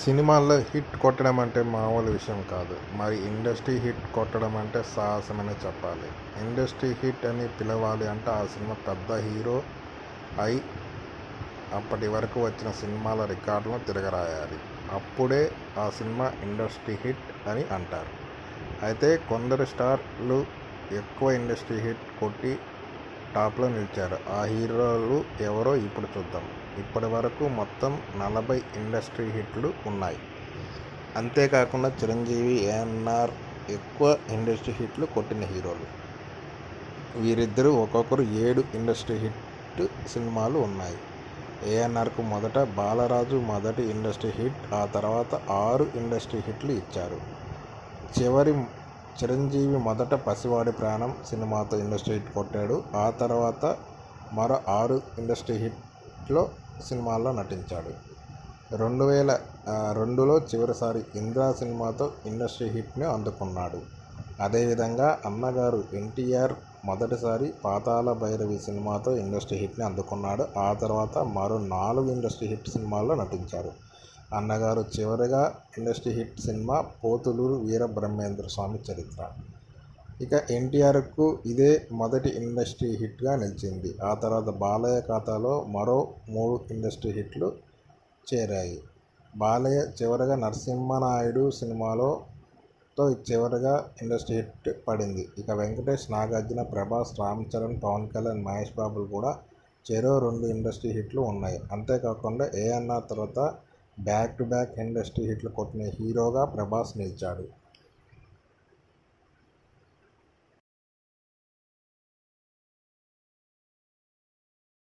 సినిమాల్లో హిట్ కొట్టడం అంటే మామూలు విషయం కాదు. మరి ఇండస్ట్రీ హిట్ కొట్టడం అంటే సాహసమనే చెప్పాలి. ఇండస్ట్రీ హిట్ అని పిలవాలి అంటే ఆ సినిమా పెద్ద హీరో అయి అప్పటి వరకు వచ్చిన సినిమాల రికార్డులను తిరగరాయాలి. అప్పుడే ఆ సినిమా ఇండస్ట్రీ హిట్ అని అంటారు. అయితే కొందరు స్టార్లు ఎక్కువ ఇండస్ట్రీ హిట్ కొట్టి టాప్లో నిలిచారు. ఆ హీరోలు ఎవరో ఇప్పుడు చూద్దాం. ఇప్పటి వరకు మొత్తం నలభై ఇండస్ట్రీ హిట్లు ఉన్నాయి. అంతేకాకుండా చిరంజీవి ఏఎన్ఆర్ ఎక్కువ ఇండస్ట్రీ హిట్లు కొట్టిన హీరోలు. వీరిద్దరూ ఒక్కొక్కరు ఏడు ఇండస్ట్రీ హిట్ సినిమాలు ఉన్నాయి. ఏఎన్ఆర్కు మొదట బాలరాజు మొదటి ఇండస్ట్రీ హిట్ ఆ తర్వాత ఆరు ఇండస్ట్రీ హిట్లు ఇచ్చారు. చివరి చిరంజీవి మొదట పసివాడి ప్రాణం సినిమాతో ఇండస్ట్రీ హిట్ కొట్టాడు. ఆ తర్వాత మరో ఆరు ఇండస్ట్రీ హిట్లో సినిమాల్లో నటించాడు. రెండు వేల రెండులో చివరిసారి ఇంద్రా సినిమాతో ఇండస్ట్రీ హిట్ని అందుకున్నాడు. అదేవిధంగా అన్నగారు ఎన్టీఆర్ మొదటిసారి పాతాళ భైరవి సినిమాతో ఇండస్ట్రీ హిట్ని అందుకున్నాడు. ఆ తర్వాత మరో నాలుగు ఇండస్ట్రీ హిట్ సినిమాల్లో నటించారు. అన్నగారు చివరిగా industry hit cinema Pothuluru Veerabrahmendra Swami Charitra. ఇక ఎన్టీఆర్కు ఇదే మొదటి ఇండస్ట్రీ హిట్గా నిలిచింది. ఆ తర్వాత బాలయ్య ఖాతాలో మరో మూడు ఇండస్ట్రీ హిట్లు చేరాయి. బాలయ్య చివరగా నరసింహనాయుడు సినిమాలో తో చివరిగా ఇండస్ట్రీ హిట్ పడింది. ఇక వెంకటేష్ నాగార్జున ప్రభాస్ రామ్ చరణ్ పవన్ కళ్యాణ్ మహేష్ బాబులు కూడా చెరో రెండు ఇండస్ట్రీ హిట్లు ఉన్నాయి. అంతేకాకుండా ఏఎన్ఆర్ తర్వాత బ్యాక్ టు బ్యాక్ ఇండస్ట్రీ హిట్లు కొట్టిన హీరోగా ప్రభాస్ నిలిచాడు.